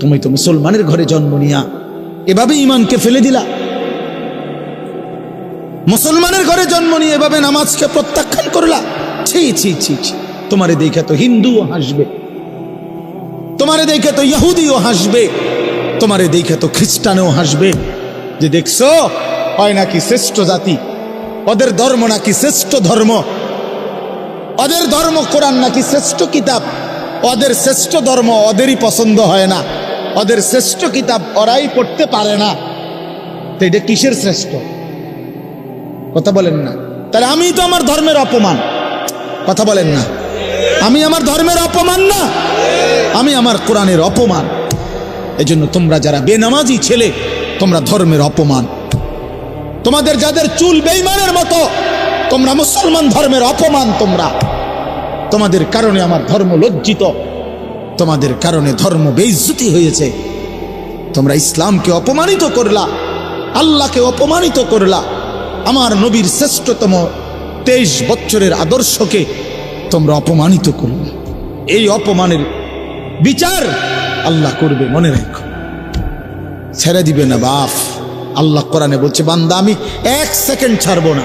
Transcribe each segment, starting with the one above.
তুমি তো মুসলমানের ঘরে জন্ম নিয়া এভাবে ইমানকে ফেলে দিলা। মুসলমানের ঘরে জন্ম নিয়ে এভাবে নামাজকে প্রত্যাখ্যান করলা। ছি ছি ছি ছি। তোমারে দেখে তো হিন্দুও হাসবে। তোমারে দেখে তো ইহুদিও হাসবে। তোমারে দেখে তো খ্রিস্টানও হাসবে। যে দেখছ, হয় নাকি শ্রেষ্ঠ জাতি? ওদের ধর্ম নাকি শ্রেষ্ঠ ধর্ম? ওদের ধর্ম কোরআন নাকি শ্রেষ্ঠ কিতাব? ওদের শ্রেষ্ঠ ধর্ম ওদেরই পছন্দ হয় না। ওদের শ্রেষ্ঠ কিতাব ওরাই পড়তে পারে না। তো এটা কিসের শ্রেষ্ঠ? কথা বলেন না। তাহলে আমি তো আমার ধর্মের অপমান। কথা বলেন না। আমি আমার ধর্মের অপমান না। আমি আমার কোরআনের অপমান। এজন্য তোমরা যারা বেনামাজি ছেলে, তোমরা ধর্মের অপমান। তোমাদের যাদের চুল বেইমানের মতো, তোমরা মুসলমান ধর্মের অপমান তোমরা। তোমাদের কারণে আমার ধর্ম লজ্জিত। তোমাদের কারণে ধর্ম বেইজ্জতি হয়েছে। তোমরা ইসলামকে অপমানিত করলা, আল্লাহকে অপমানিত করলা। আমার নবীর শ্রেষ্ঠতম তেইশ বছরের আদর্শকে তোমরা অপমানিত করলা। এই অপমানের বিচার আল্লাহ করবে, মনে রাখো। ছেড়ে দিবে না বাফ আল্লাহ কোরআনে বলছে, বান্দা, আমি এক সেকেন্ড ছাড়বো না।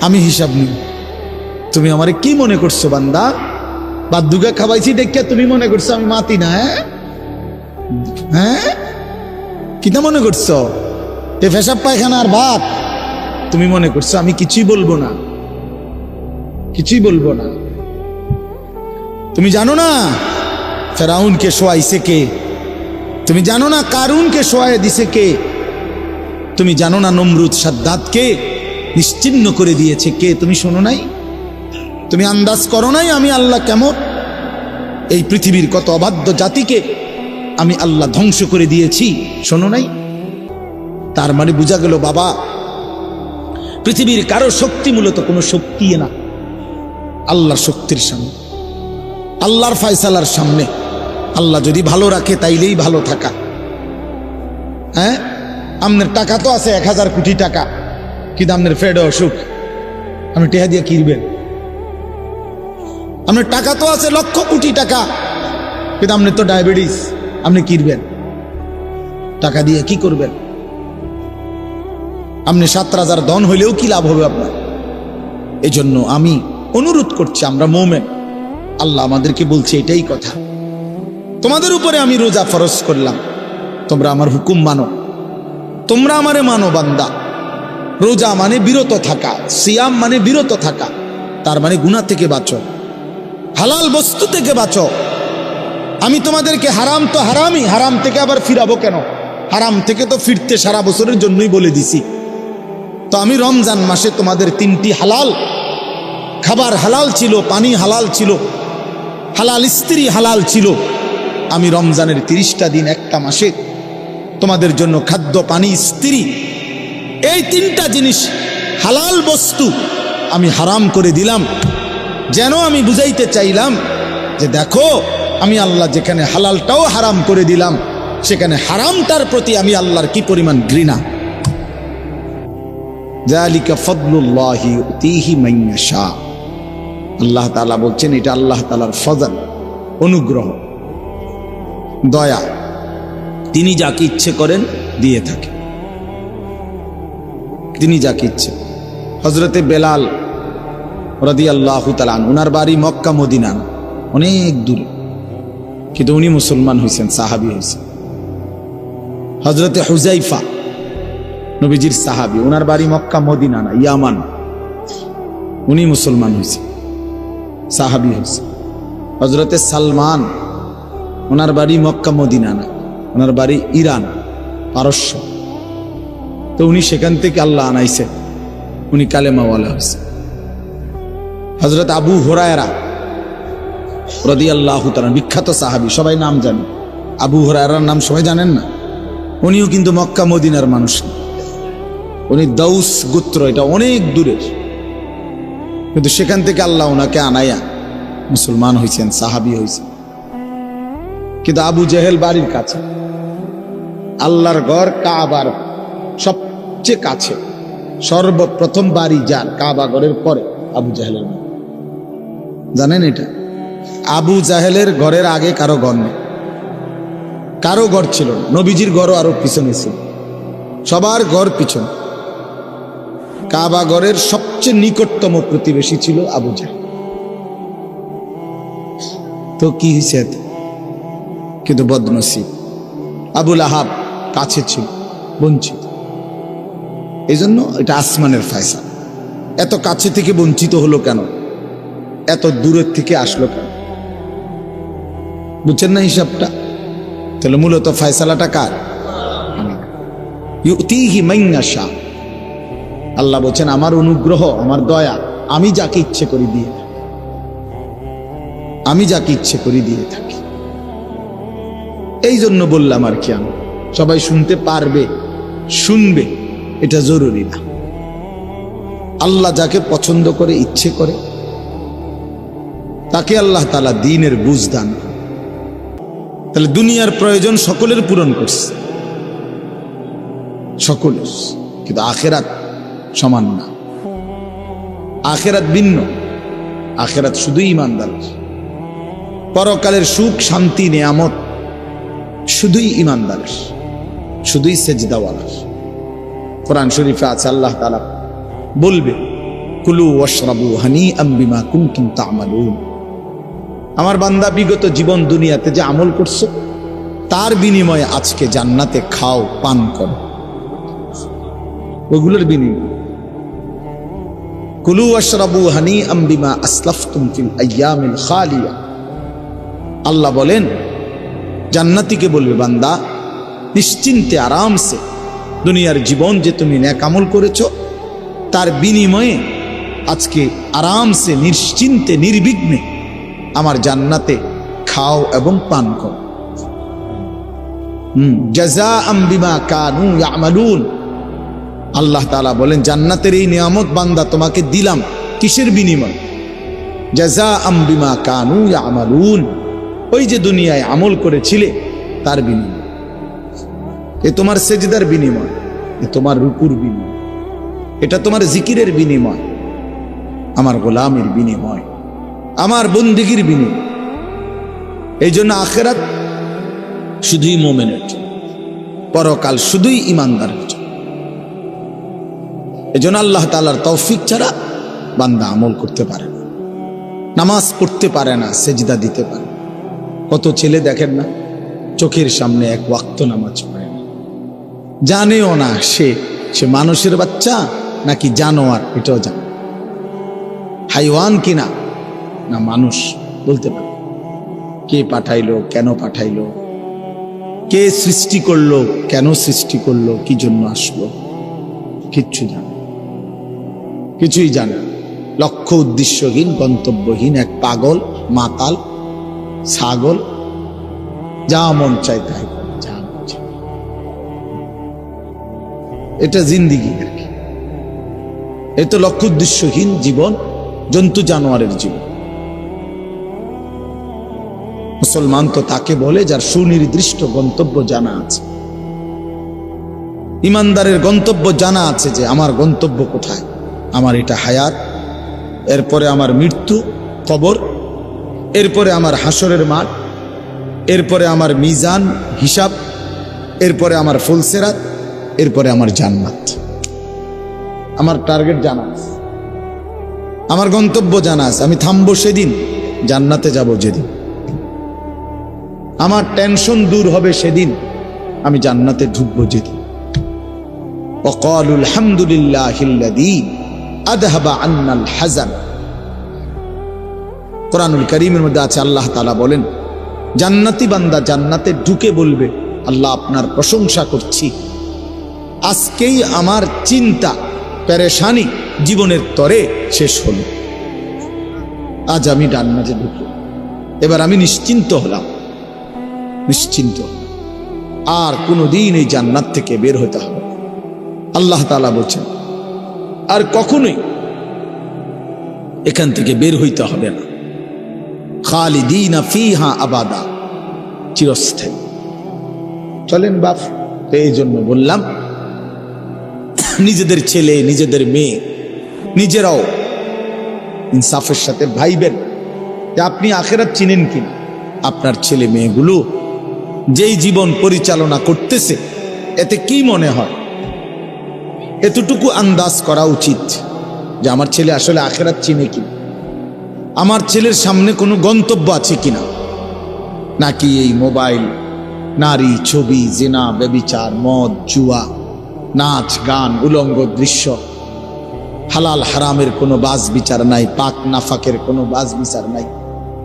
আমি হিসাব নিই। তুমি আমারে কি মনে করছ, বান্দা? বাদ্যুকে খাওয়াইছি দেখিয়া তুমি মনে করছ আমি মাতি না হ্যাঁ? হ্যাঁ? কিনা মনে করছ? এ ফেসাব পায়খানার ভাত তুমি মনে করছ আমি কিছুই বলব না? কিছুই বলব না? তুমি জানো না ফেরাউনকে শোয়াইছে কে? তুমি জানো না কারুনকে শোয়াই দিছে কে? তুমি জানো না নমরুদ সাদ্দাতকে নিশ্চিন্ন করে দিয়েছে কে? তুমি শোনো নাই? তুমি আন্দাজ করো নাই আমি আল্লাহ কেমন? এই পৃথিবীর কত অবাধ্য জাতিকে আমি আল্লাহ ধ্বংস করে দিয়েছি, শোনো নাই? তার মানে বোঝা গেল, বাবা, পৃথিবীর কারও শক্তি মূলত কোনো শক্তি না। আল্লাহর শক্তির সামনে, আল্লাহর ফায়সালার সামনে। আল্লাহ যদি ভালো রাখে, তাইলেই ভালো থাকা। হ্যাঁ? আপনার টাকা তো আছে এক হাজার কোটি টাকা। কিন্তু আপনার ফেড অসুখ। আপনি টেহা দিয়ে কিনবেন আপনার টাকা তো আছে, লক্ষ কোটি টাকা। কিন্তু আপনার তো ডায়াবেটিস, আপনি কিনবেন টাকা দিয়ে কি করবেন? আপনি সাত রাজার ধন হইলেও কি লাভ হবে আপনার? এই জন্য আমি অনুরোধ করছি, আমরা মোমেন। আল্লাহ আমাদেরকে বলছে এটাই কথা। তোমাদের উপরে আমি রোজা ফরজ করলাম। তোমরা আমার হুকুম মানো। তোমরা আমারে মানো বান্দা। রোজা মানে বিরত থাকা, সিয়াম মানে বিরত থাকা। তার মানে গুণা থেকে বাঁচো। হালাল বস্তু থেকে বাঁচো। আমি তোমাদেরকে হারাম তো হারামই, হারাম থেকে আবার ফিরাবো কেন? হারাম থেকে তো ফিরতে সারা বছরের জন্যই বলে দিছি। তো আমি রমজান মাসে তোমাদের তিনটি হালাল, খাবার হালাল ছিল, পানি হালাল ছিল, হালাল স্ত্রী হালাল ছিল। আমি রমজানের তিরিশটা দিন একটা মাসে তোমাদের জন্য খাদ্য, পানি, স্ত্রী, এই তিনটা জিনিস হালাল বস্তু আমি হারাম করে দিলাম। যেন আমি বুঝাইতে চাইলাম যে দেখো, আমি আল্লাহ যেখানে হালালটাও হারাম করে দিলাম, সেখানে হারামটার প্রতি আমি আল্লাহর কি পরিমাণ ঘৃণা। আল্লাহ তাআলা বলছেন, এটা আল্লাহ তাআলার ফজল, অনুগ্রহ, দয়া। তিনি যাকে ইচ্ছে করেন দিয়ে থাকে। তিনি যাকে ইচ্ছে হজরতে বেলাল রদি আল্লাহ তালান ওনার বাড়ি মক্কা, মদিনা। অনেক দূরে। কিন্তু উনি মুসলমান হয়েছেন সাহাবি হয়েছেন হজরতে হুজাইফা নবীজির সাহাবি। ওনার বাড়ি মক্কা, মদিনা না, ইয়ামান। উনি মুসলমান হয়েছেন সাহাবি হয়েছে হজরতে সালমান, ওনার বাড়ি মক্কা, মদিনা না। ওনার বাড়ি ইরান, পারস্য। তো উনি সেখান থেকে আল্লাহ আনাইছে উনি কালেমাওয়ালা হয়েছে হজরত আবু হোরায়রা রদি আল্লাহ বিখ্যাত সাহাবি, সবাই নাম জানে আবু হোরায়রার নাম সবাই জানেন না উনিও কিন্তু মক্কা মদিনার মানুষ। উনি দৌস গোত্র, এটা অনেক দূরের কিন্তু সেখান থেকে আল্লাহ ওনাকে আনাইয়া মুসলমান হয়েছেন সাহাবি হয়েছেন কিন্তু আবু জেহেল বাড়ির কাছে, আল্লাহর ঘর কাবার সবচেয়ে কাছে, সর্বপ্রথম বাড়ি যার, কাবা ঘরের পরে আবু জাহেলের বাড়ি। জানেন এটা? আবু জাহেলের ঘরের আগে কারও ঘর নেই। কারও ঘর ছিল নবীজির ঘরও আরও পিছনে ছিল। সবার ঘর পিছনে। কাবা ঘরের সবচেয়ে নিকটতম প্রতিবেশী ছিল আবু জাহেল। তো কি এতে? কিন্তু বদনসিব। আবুল আহাব কাছে ছিল, বঞ্চিত। এই জন্য এটা আসমানের ফয়সা এত কাছে থেকে বঞ্চিত হলো কেন? এত দূরের থেকে আসলো কেন? বুঝছেন না হিসাবটা? তাহলে মূলত ফয়সালাটা কার? আল্লাহ বলছেন, আমার অনুগ্রহ, আমার দয়া, আমি যাকে ইচ্ছে করি দিয়ে। আমি যাকে ইচ্ছে করি দিয়ে থাকি। এই জন্য বললাম আর কি আমি, সবাই শুনতে পারবে, শুনবে, এটা জরুরি না। আল্লাহ যাকে পছন্দ করে, ইচ্ছে করে তাকে আল্লাহ তালা দিনের বুঝ দান। তাহলে দুনিয়ার প্রয়োজন সকলের পূরণ করছে। সকলের। কিন্তু আখেরাত সমান না। আখেরাত ভিন্ন। আখেরাত শুধুই ইমানদার পরকালের সুখ, শান্তি, নিয়ামত শুধুই ইমানদারের শুধুই সেজদাওয়ালার কোরআন শরীফে আছে, আল্লাহ তালা বলবে, কুলু ওয়াশরাবু হানি আম্বিমা কুমতুম তামালুন। আমার বান্দা বিগত জীবন দুনিয়াতে যে আমল করছ, তার বিনিময়ে আজকে জান্নাতে খাও, পান করো। ওগুলোর বিনিময়। কুলু আশরাবু হানি আম্বিমা আসলাফতুম ফিল আইয়ামিল খালিয়া। আল্লাহ বলেন জান্নাতিকে বলবে বান্দা নিশ্চিন্তে আরামসে দুনিয়ার জীবন যে তুমি ন্যাকামল করেছ, তার বিনিময়ে আজকে আরামসে, নিশ্চিন্তে, নির্বিঘ্নে আমার জান্নাতে খাও এবং পান করো। আল্লাহ তাআলা বলেন, জান্নাতের এই নিয়ামত বান্দা তোমাকে দিলাম কিসের বিনিময়? জাজা আম্বিমা কানু ইয়ামালুন। ওই যে দুনিয়ায় আমল করেছিলে, তার বিনিময়। এ তোমার সেজদার বিনিময়, এ তোমার রুকুর বিনিময়। এটা তোমার জিকিরের বিনিময়, আমার গোলামের বিনিময়। আমার বন্দিগির বিনিময় এই জন্য আখেরাত শুধুই মোমেনের জন্য। পরকাল শুধুই ইমানদারের জন্য। এই জন্য আল্লাহ তালার তৌফিক ছাড়া বান্দা আমল করতে পারে না। নামাজ পড়তে পারে না, সেজদা দিতে পারে কত ছেলে দেখেন না, চোখের সামনে এক ওয়াক্ত নামাজ পড়ে না। জানেও না সে সে মানুষের বাচ্চা নাকি জানোয়ার, এটাও জানে হাইওয়ান কিনা না মানুষ বলতে পারে। কে পাঠাইলো, কেন পাঠাইলো, কে সৃষ্টি করল, কেন সৃষ্টি করল, কি জন্য আসলো, কিচ্ছু জানে কিছুই জানে লক্ষ্য উদ্দেশ্যহীন, গন্তব্যহীন এক পাগল, মাতাল, ছাগল, যা মন চাই তাই। এটা জিন্দিগি এ তো লক্ষ্য উদ্দেশ্যহীন জীবন, জন্তু জানোয়ারের জীবন। মুসলমান তো তাকে বলে যার সুনির্দিষ্ট গন্তব্য জানা আছে। ইমানদারের গন্তব্য জানা আছে যে আমার গন্তব্য কোথায়? আমার এটা হায়াত, এরপরে আমার মৃত্যু, কবর, এরপরে আমার হাসরের মাঠ, এরপরে আমার মিজান, হিসাব, এরপরে আমার ফুলসেরাত, এরপরে আমার জান্নাত। আমার টার্গেট জানা আছে। আমার গন্তব্য জানা আছে। আমি থামবো সেদিন, জান্নাতে যাব যেদিন। আমার টেনশন দূর হবে সেদিন আমি জান্নাতে ঢুকবো যেদিন وقالوا الحمد لله الذي أذهب عنا الحزن কোরআনুল করিমের মধ্যে আছে আল্লাহ তালা বলেন জান্নাতি বান্দা জান্নাতে ঢুকে বলবে আল্লাহ আপনার প্রশংসা করছি আজকেই আমার চিন্তা পেরেশানি জীবনের তরে শেষ হলো আজ আমি জান্নাতে ঢুকলাম এবার আমি নিশ্চিন্ত হলাম নিশ্চিন্ত। আর কোনোদিন এই জান্নাত থেকে বের হতে হবে আল্লাহ তালা বলছেন, আর কখনোই এখান থেকে বের হইতে হবে না। খালিদিনা ফিহা আবাদা, চিরস্থায়ী। চলেন বাপ, এই জন্য বললাম, নিজেদের ছেলে, নিজেদের মেয়ে, নিজেরাও ইনসাফের সাথে ভাইবেন যে আপনি আখেরাত চিনেন কিনা। আপনার ছেলে মেয়েগুলো যেই জীবন পরিচালনা করতেছে, এতে কি মনে হয়? এতটুকু আন্দাজ করা উচিত যে আমার ছেলে আসলে আখেরাত চিনে কি? আমার ছেলের সামনে কোনো গন্তব্য আছে কিনা? নাকি এই মোবাইল, নারী, ছবি, জেনা, ব্যবিচার, মদ, জুয়া, নাচ, গান, উলঙ্গ দৃশ্য, হালাল হারামের কোনো বাজ বিচার নাই, পাক নাফাকের কোনো বাজ বিচার নাই,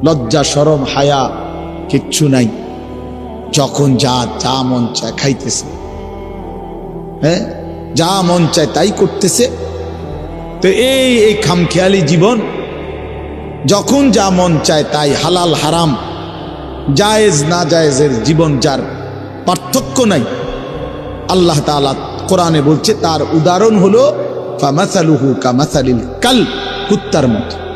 লজ্জা সরম হায়া, কিচ্ছু নাই। যখন যা যা মন চায় খাইতেছে। হ্যাঁ? যা মন চায় তাই করতেছে। তো এই এই খামখেয়ালি জীবন, যখন যা মন চায় তাই হালাল, হারাম, জায়েজ, না জায়েজের জীবন যার পার্থক্য নাই। আল্লাহ তাআলা কোরআনে বলছে, তার উদাহরণ হলো, ফামাসালুহু কামাসালিল কাল, কুত্তার মতো।